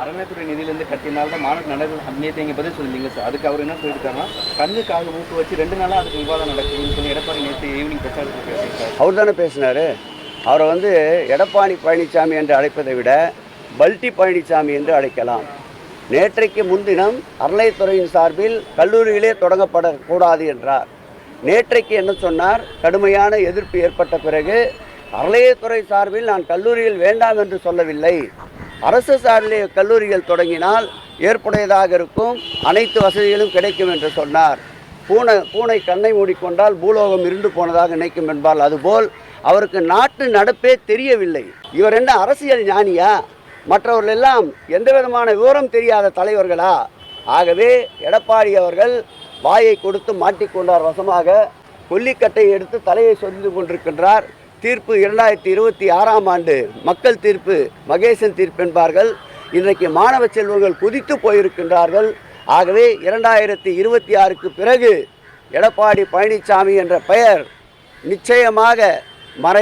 அறநிலைத்துறை நிதியிலேருந்து கட்டினால தான் மாணவர் நடக்கும் நேற்று பதில் சொல்லிங்க சார் அதுக்கு அவர் என்ன சொல்லியிருக்காருன்னா கண்ணு காது மூக்கு வச்சு ரெண்டு நாளாக அதுக்கு விவாதம் நடக்குதுன்னு சொல்லி எடப்பாடி நேற்று ஈவினிங் பிரச்சாரத்தில் பேசியிருக்காரு. அவர் தானே பேசினார். அவரை வந்து எடப்பாடி பழனிசாமி என்று அழைப்பதை விட பல்டி பழனிசாமி என்று அழைக்கலாம். நேற்றைக்கு முன்தினம் அறநிலைத்துறையின் சார்பில் கல்லூரிகளே தொடங்கப்படக்கூடாது என்றார். நேற்றைக்கு என்ன சொன்னார்? கடுமையான எதிர்ப்பு ஏற்பட்ட பிறகு அறநிலையத்துறை சார்பில் நான் கல்லூரியில் வேண்டாம் என்று சொல்லவில்லை. அரசு சார்பிலே கல்லூரிகள் தொடங்கினால் ஏற்புடையதாக இருக்கும். அனைத்து வசதிகளும் கிடைக்கும் என்று சொன்னார். பூனை பூனை கண்ணை மூடிக்கொண்டால் பூலோகம் இருண்டு போனதாக நினைக்கும் என்பால் அதுபோல் அவருக்கு நாட்டு நடப்பே தெரியவில்லை. இவர் என்ன அரசியல் ஞானியா? மற்றவர்கள் எல்லாம் எந்த விதமான விவரம் தெரியாத தலைவர்களா? ஆகவே எடப்பாடி அவர்கள் வாயை கொடுத்து மாட்டிக்கொண்டார் வசமாக கொல்லிக்கட்டை எடுத்து தலையை சொரிந்து கொண்டிருக்கின்றார். தீர்ப்பு இரண்டாயிரத்தி இருபத்தி ஆறாம் ஆண்டு மக்கள் தீர்ப்பு மகேசன் தீர்ப்பு என்பார்கள். இன்றைக்கு மாணவ செல்வங்கள் குதித்து போயிருக்கின்றார்கள். ஆகவே இரண்டாயிரத்தி இருபத்தி ஆறுக்கு பிறகு எடப்பாடி பழனிசாமி என்ற பெயர் நிச்சயமாக மறை